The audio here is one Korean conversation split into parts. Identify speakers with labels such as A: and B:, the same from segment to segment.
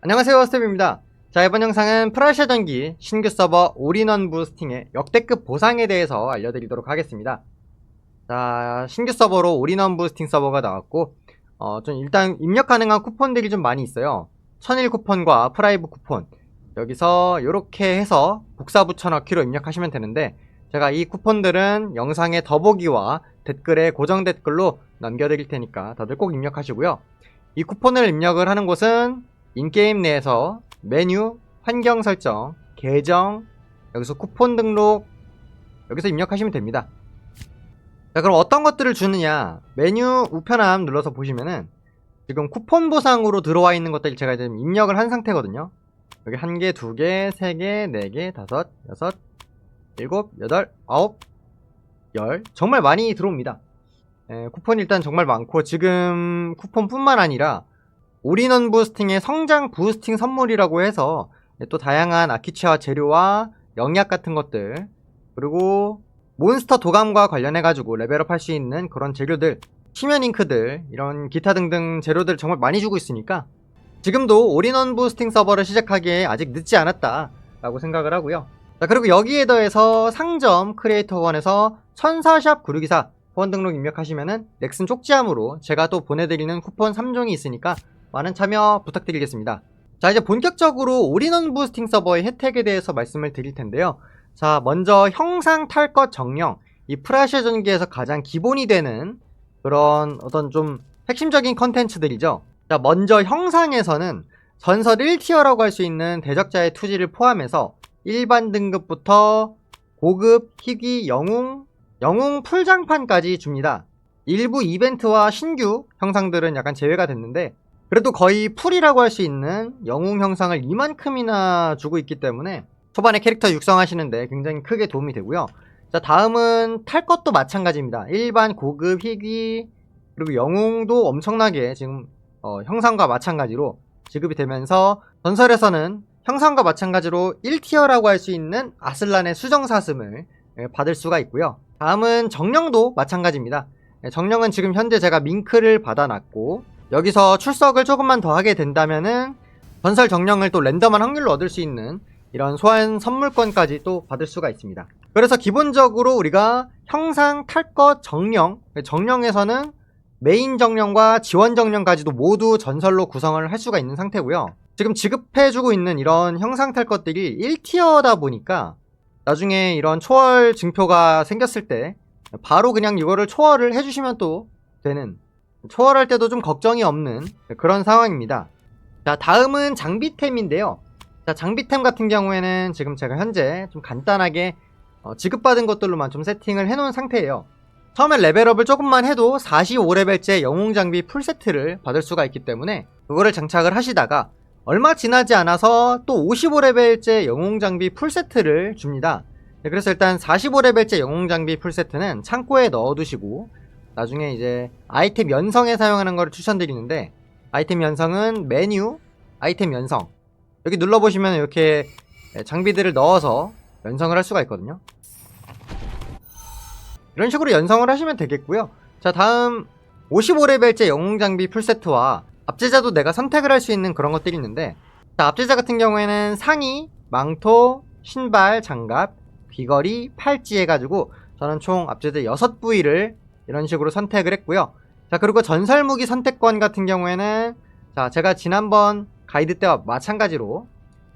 A: 안녕하세요 스텝입니다. 자 이번 영상은 프라시아 전기 신규 서버 올인원 부스팅의 역대급 보상에 대해서 알려드리도록 하겠습니다. 자 신규 서버로 올인원 부스팅 서버가 나왔고 어, 좀 일단 입력 가능한 쿠폰들이 좀 많이 있어요. 천일 쿠폰과 프라이브 쿠폰. 여기서 이렇게 해서 복사 붙여넣기로 입력하시면 되는데 제가 이 쿠폰들은 영상의 더보기와 댓글에 고정 댓글로 남겨드릴 테니까 다들 꼭 입력하시고요. 이 쿠폰을 입력을 하는 곳은 인게임 내에서 메뉴, 환경 설정, 계정, 여기서 쿠폰 등록, 여기서 입력하시면 됩니다. 자, 그럼 어떤 것들을 주느냐? 메뉴 우편함 눌러서 보시면은 지금 쿠폰 보상으로 들어와 있는 것들 제가 지금 입력을 한 상태거든요. 여기 한 개, 두 개, 세 개, 네 개, 다섯, 여섯, 일곱, 여덟, 아홉, 열. 정말 많이 들어옵니다. 에, 쿠폰 일단 정말 많고 지금 쿠폰뿐만 아니라 올인원 부스팅의 성장 부스팅 선물이라고 해서 또 다양한 아키치와 재료와 영약 같은 것들 그리고 몬스터 도감과 관련해가지고 레벨업 할 수 있는 그런 재료들 치면 잉크들 이런 기타 등등 재료들 정말 많이 주고 있으니까 지금도 올인원 부스팅 서버를 시작하기에 아직 늦지 않았다 라고 생각을 하고요. 자 그리고 여기에 더해서 상점 크리에이터 원에서 천사샵 구르기사 후원 등록 입력하시면은 넥슨 쪽지함으로 제가 또 보내드리는 쿠폰 3종이 있으니까 많은 참여 부탁드리겠습니다. 자, 이제 본격적으로 올인원 부스팅 서버의 혜택에 대해서 말씀을 드릴 텐데요. 자, 먼저 형상 탈것 정령. 이 프라시아 전기에서 가장 기본이 되는 그런 어떤 좀 핵심적인 컨텐츠들이죠. 자, 먼저 형상에서는 전설 1티어라고 할 수 있는 대적자의 투지를 포함해서 일반 등급부터 고급, 희귀, 영웅, 영웅 풀장판까지 줍니다. 일부 이벤트와 신규 형상들은 약간 제외가 됐는데 그래도 거의 풀이라고 할 수 있는 영웅 형상을 이만큼이나 주고 있기 때문에 초반에 캐릭터 육성하시는데 굉장히 크게 도움이 되고요. 자, 다음은 탈 것도 마찬가지입니다. 일반 고급 희귀 그리고 영웅도 엄청나게 지금 어, 형상과 마찬가지로 지급이 되면서 전설에서는 형상과 마찬가지로 1티어라고 할 수 있는 아슬란의 수정사슴을 예, 받을 수가 있고요. 다음은 정령도 마찬가지입니다. 예, 정령은 지금 현재 제가 밍크를 받아놨고 여기서 출석을 조금만 더 하게 된다면은 전설 정령을 또 랜덤한 확률로 얻을 수 있는 이런 소환 선물권까지 또 받을 수가 있습니다. 그래서 기본적으로 우리가 형상, 탈것, 정령, 정령에서는 메인 정령과 지원 정령까지도 모두 전설로 구성을 할 수가 있는 상태고요. 지금 지급해주고 있는 이런 형상 탈 것들이 1티어다 보니까 나중에 이런 초월 증표가 생겼을 때 바로 그냥 이거를 초월을 해주시면 또 되는 초월할 때도 좀 걱정이 없는 그런 상황입니다. 자, 다음은 장비템인데요. 자, 장비템 같은 경우에는 지금 제가 현재 좀 간단하게 어, 지급받은 것들로만 좀 세팅을 해놓은 상태예요. 처음에 레벨업을 조금만 해도 45레벨째 영웅 장비 풀세트를 받을 수가 있기 때문에 그거를 장착을 하시다가 얼마 지나지 않아서 또 55레벨째 영웅 장비 풀세트를 줍니다. 네, 그래서 일단 45레벨째 영웅 장비 풀세트는 창고에 넣어두시고 나중에 이제 아이템 연성에 사용하는 것을 추천드리는데 아이템 연성은 메뉴, 아이템 연성. 여기 눌러보시면 이렇게 장비들을 넣어서 연성을 할 수가 있거든요. 이런 식으로 연성을 하시면 되겠고요. 자 다음 55레벨째 영웅 장비 풀세트와 압제자도 내가 선택을 할 수 있는 그런 것들이 있는데 자 압제자 같은 경우에는 상의, 망토, 신발, 장갑, 귀걸이, 팔찌 해가지고 저는 총 압제자 6부위를 이런 식으로 선택을 했고요. 자, 그리고 전설 무기 선택권 같은 경우에는 자, 제가 지난번 가이드 때와 마찬가지로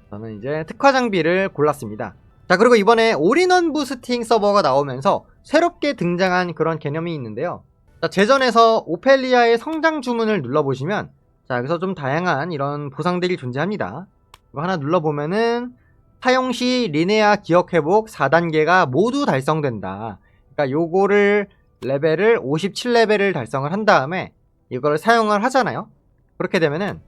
A: 저는 이제 특화 장비를 골랐습니다. 자, 그리고 이번에 올인원 부스팅 서버가 나오면서 새롭게 등장한 그런 개념이 있는데요. 자, 제전에서 오펠리아의 성장 주문을 눌러보시면 자, 여기서 좀 다양한 이런 보상들이 존재합니다. 이거 하나 눌러보면은 사용 시 리네아 기억 회복 4단계가 모두 달성된다. 그러니까 요거를 레벨을 57레벨을 달성을 한 다음에 이걸 사용을 하잖아요. 그렇게 되면은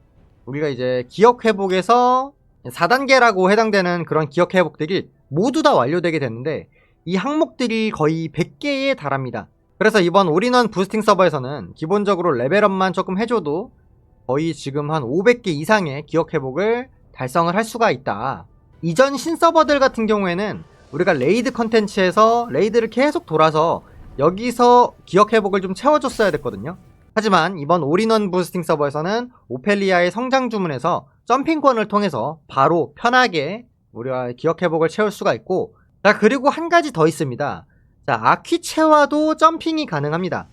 A: 우리가 이제 기억 회복에서 4단계라고 해당되는 그런 기억 회복들이 모두 다 완료되게 되는데 이 항목들이 거의 100개에 달합니다. 그래서 이번 올인원 부스팅 서버에서는 기본적으로 레벨업만 조금 해줘도 거의 지금 한 500개 이상의 기억 회복을 달성을 할 수가 있다. 이전 신서버들 같은 경우에는 우리가 레이드 컨텐츠에서 레이드를 계속 돌아서 여기서 기억 회복을 좀 채워줬어야 됐거든요. 하지만 이번 올인원 부스팅 서버에서는 오펠리아의 성장 주문에서 점핑권을 통해서 바로 편하게 우리가 기억 회복을 채울 수가 있고 자 그리고 한 가지 더 있습니다. 자 아퀴체화도 점핑이 가능합니다.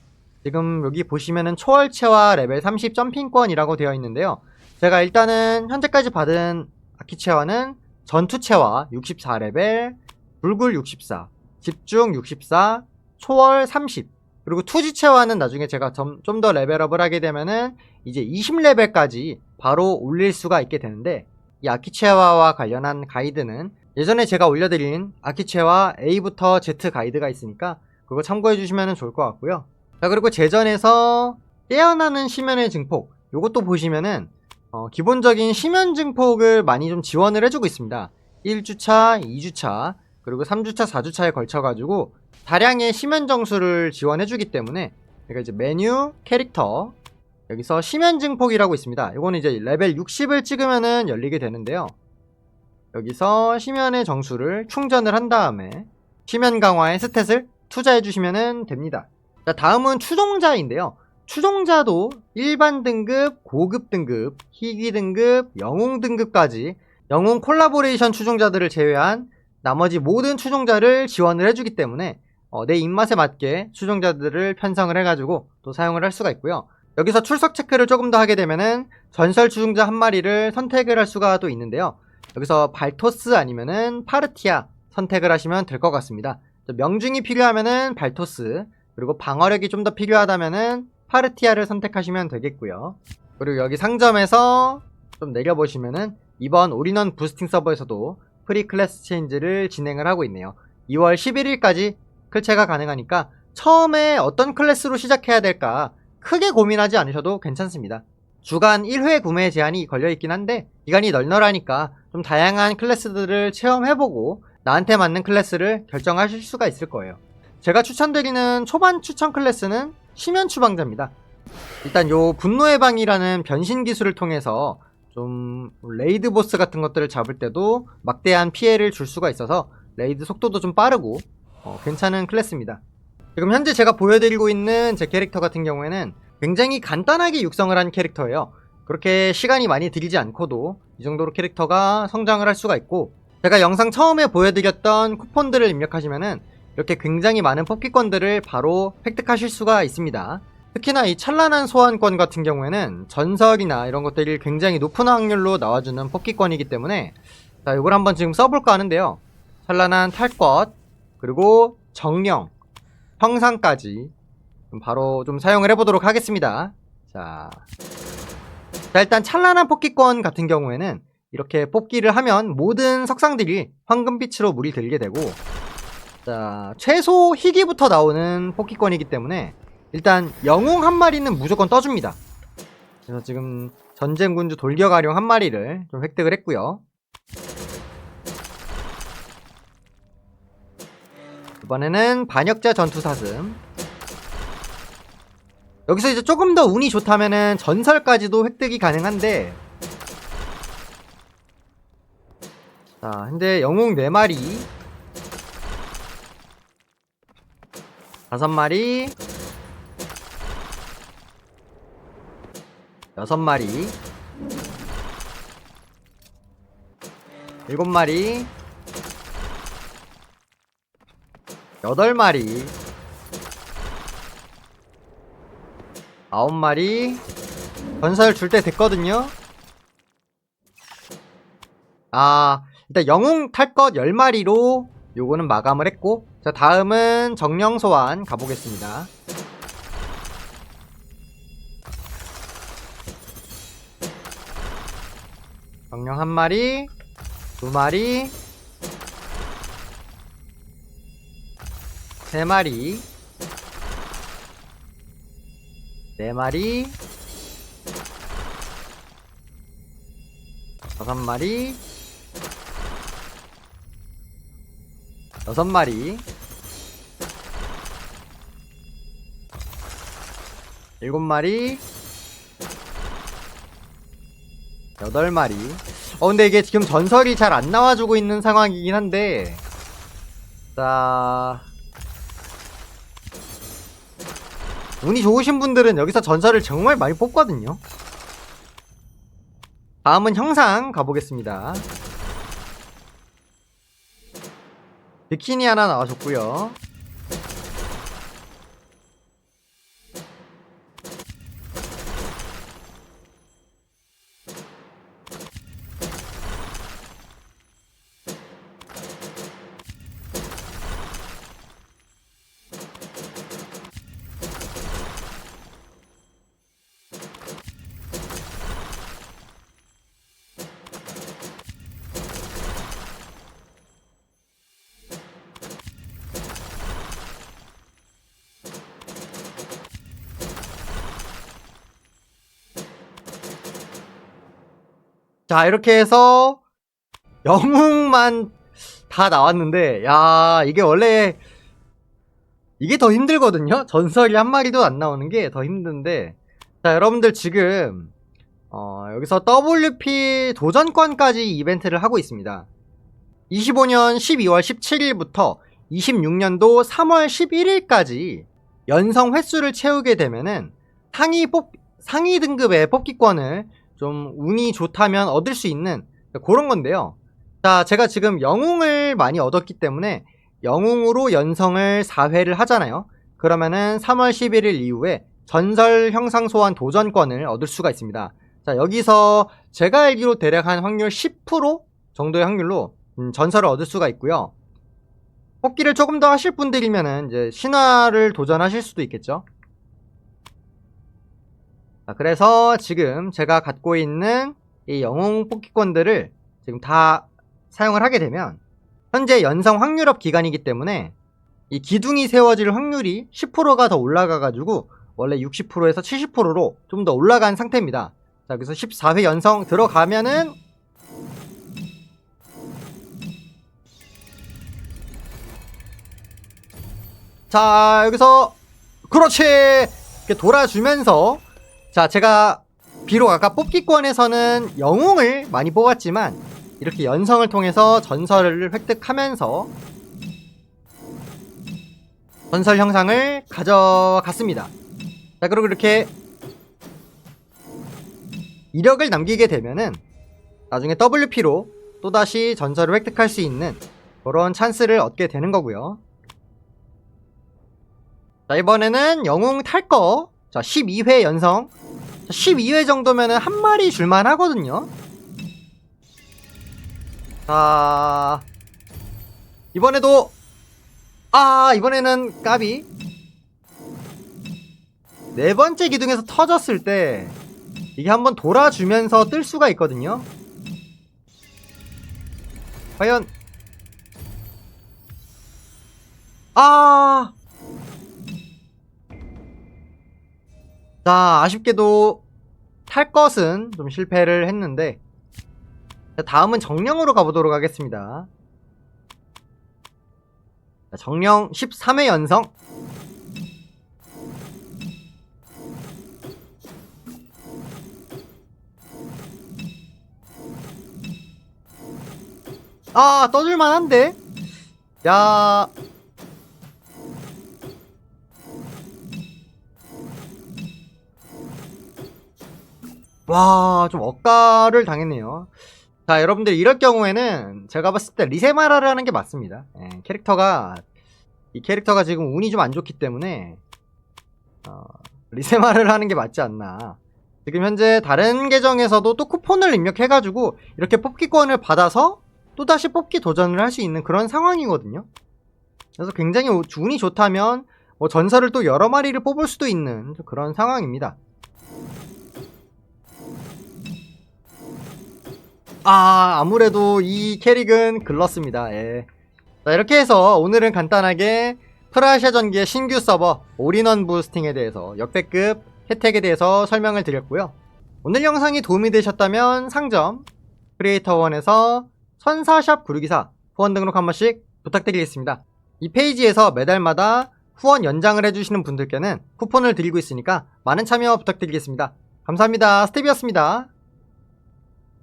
A: 지금 여기 보시면은 초월체화 레벨 30 점핑권이라고 되어 있는데요. 제가 일단은 현재까지 받은 아키체화는 전투체화 64레벨, 불굴 64, 집중 64, 초월 30, 그리고 투지체화는 나중에 제가 좀더 레벨업을 하게 되면은 이제 20레벨까지 바로 올릴 수가 있게 되는데 이 아키체화와 관련한 가이드는 예전에 제가 올려드린 아키체화 A부터 Z 가이드가 있으니까 그거 참고해 주시면 좋을 것 같고요. 자 그리고 제전에서 깨어나는 심연의 증폭 요것도 보시면은 어, 기본적인 심연 증폭을 많이 좀 지원을 해주고 있습니다. 1주차, 2주차, 그리고 3주차, 4주차에 걸쳐가지고 다량의 심연 정수를 지원해주기 때문에 그러니까 이제 메뉴, 캐릭터 여기서 심연 증폭이라고 있습니다. 이거는 이제 레벨 60을 찍으면은 열리게 되는데요. 여기서 심연의 정수를 충전을 한 다음에 심연 강화의 스탯을 투자해주시면 됩니다. 자, 다음은 추종자인데요. 추종자도 일반 등급, 고급 등급, 희귀 등급, 영웅 등급까지 영웅 콜라보레이션 추종자들을 제외한 나머지 모든 추종자를 지원을 해주기 때문에 어, 내 입맛에 맞게 추종자들을 편성을 해가지고 또 사용을 할 수가 있고요. 여기서 출석 체크를 조금 더 하게 되면은 전설 추종자 한 마리를 선택을 할 수가 또 있는데요. 여기서 발토스 아니면은 파르티아 선택을 하시면 될 것 같습니다. 명중이 필요하면은 발토스 그리고 방어력이 좀 더 필요하다면은 파르티아를 선택하시면 되겠고요. 그리고 여기 상점에서 좀 내려보시면은 이번 올인원 부스팅 서버에서도 프리 클래스 체인지를 진행을 하고 있네요. 2월 11일까지 클체가 가능하니까 처음에 어떤 클래스로 시작해야 될까 크게 고민하지 않으셔도 괜찮습니다. 주간 1회 구매 제한이 걸려 있긴 한데 기간이 널널하니까 좀 다양한 클래스들을 체험해보고 나한테 맞는 클래스를 결정하실 수가 있을 거예요. 제가 추천드리는 초반 추천 클래스는 심연 추방자입니다. 일단 요 분노의 방이라는 변신 기술을 통해서 좀 레이드 보스 같은 것들을 잡을 때도 막대한 피해를 줄 수가 있어서 레이드 속도도 좀 빠르고 어, 괜찮은 클래스입니다. 지금 현재 제가 보여드리고 있는 제 캐릭터 같은 경우에는 굉장히 간단하게 육성을 한 캐릭터예요. 그렇게 시간이 많이 들이지 않고도 이 정도로 캐릭터가 성장을 할 수가 있고 제가 영상 처음에 보여드렸던 쿠폰들을 입력하시면은 이렇게 굉장히 많은 뽑기권들을 바로 획득하실 수가 있습니다. 특히나 이 찬란한 소환권 같은 경우에는 전설이나 이런 것들이 굉장히 높은 확률로 나와주는 뽑기권이기 때문에 자 이걸 한번 지금 써볼까 하는데요. 찬란한 탈것 그리고 정령 형상까지 좀 바로 좀 사용을 해보도록 하겠습니다. 자, 자 일단 찬란한 뽑기권 같은 경우에는 이렇게 뽑기를 하면 모든 석상들이 황금빛으로 물이 들게 되고 자 최소 희귀부터 나오는 뽑기권이기 때문에 일단 영웅 한 마리는 무조건 떠줍니다. 그래서 지금 전쟁군주 돌격아령 한 마리를 좀 획득을 했고요. 이번에는 반역자 전투 사슴. 여기서 이제 조금 더 운이 좋다면은 전설까지도 획득이 가능한데. 자, 근데 영웅 4마리. 다섯 마리. 여섯 마리. 일곱 마리 여덟 마리. 아홉 마리. 전설 줄 때 됐거든요. 아 일단 영웅 탈 것 10마리로 요거는 마감을 했고 자 다음은 정령 소환 가보겠습니다. 정령 한 마리 두 마리 세 마리. 네 마리. 다섯 마리. 여섯 마리. 일곱 마리. 여덟 마리. 어 근데 이게 지금 전설이 잘 안 나와주고 있는 상황이긴 한데. 자 운이 좋으신 분들은 여기서 전설을 정말 많이 뽑거든요 다음은 형상 가보겠습니다. 비키니 하나 나와줬고요. 자, 이렇게 해서 영웅만 다 나왔는데, 야, 이게 원래 이게 더 힘들거든요? 전설이 한 마리도 안 나오는 게 더 힘든데, 자, 여러분들 지금, 어, 여기서 WP 도전권까지 이벤트를 하고 있습니다. 25년 12월 17일부터 26년도 3월 11일까지 연성 횟수를 채우게 되면은 상위 뽑, 상위 등급의 뽑기권을 좀 운이 좋다면 얻을 수 있는 그런 건데요. 자, 제가 지금 영웅을 많이 얻었기 때문에 영웅으로 연성을 4회를 하잖아요. 그러면은 3월 11일 이후에 전설 형상 소환 도전권을 얻을 수가 있습니다. 자, 여기서 제가 알기로 대략 한 확률 10% 정도의 확률로 음, 전설을 얻을 수가 있고요. 뽑기를 조금 더 하실 분들이면은 이제 신화를 도전하실 수도 있겠죠. 자, 그래서 지금 제가 갖고 있는 이 영웅 뽑기권들을 지금 다 사용을 하게 되면 현재 연성 확률업 기간이기 때문에 이 기둥이 세워질 확률이 10%가 더 올라가가지고 원래 60%에서 70%로 좀 더 올라간 상태입니다. 자, 그래서 14회 연성 들어가면은 자, 여기서 그렇지! 이렇게 돌아주면서 자, 제가 비록 아까 뽑기권에서는 영웅을 많이 뽑았지만 이렇게 연성을 통해서 전설을 획득하면서 전설 형상을 가져갔습니다. 자, 그리고 이렇게 이력을 남기게 되면은 나중에 WP로 또다시 전설을 획득할 수 있는 그런 찬스를 얻게 되는 거고요. 자, 이번에는 영웅 탈 거. 자, 12회 연성. 자, 12회 정도면은 한 마리 줄만 하거든요. 자, 이번에도, 아, 이번에는 까비. 네 번째 기둥에서 터졌을 때, 이게 한번 돌아주면서 뜰 수가 있거든요. 과연, 아, 자, 아쉽게도 탈 것은 좀 실패를 했는데, 자, 다음은 정령으로 가보도록 하겠습니다. 자, 정령 13회 연성. 아, 떠줄만 한데? 야. 와, 좀 억가를 당했네요. 자, 여러분들 이럴 경우에는 제가 봤을 때 리세마라를 하는 게 맞습니다. 예, 캐릭터가 이 캐릭터가 지금 운이 좀 안 좋기 때문에 어, 리세마를 하는 게 맞지 않나. 지금 현재 다른 계정에서도 또 쿠폰을 입력해가지고 이렇게 뽑기권을 받아서 또 다시 뽑기 도전을 할 수 있는 그런 상황이거든요. 그래서 굉장히 우- 운이 좋다면 뭐 전설을 또 여러 마리를 뽑을 수도 있는 그런 상황입니다. 아, 아무래도 이 캐릭은 글렀습니다. 예. 자, 이렇게 해서 오늘은 간단하게 프라시아 전기의 신규 서버 올인원 부스팅에 대해서 역대급 혜택에 대해서 설명을 드렸고요. 오늘 영상이 도움이 되셨다면 상점 크리에이터원에서 선사샵 구르기사 후원 등록 한 번씩 부탁드리겠습니다. 이 페이지에서 매달마다 후원 연장을 해주시는 분들께는 쿠폰을 드리고 있으니까 많은 참여 부탁드리겠습니다. 감사합니다. 스텝이었습니다.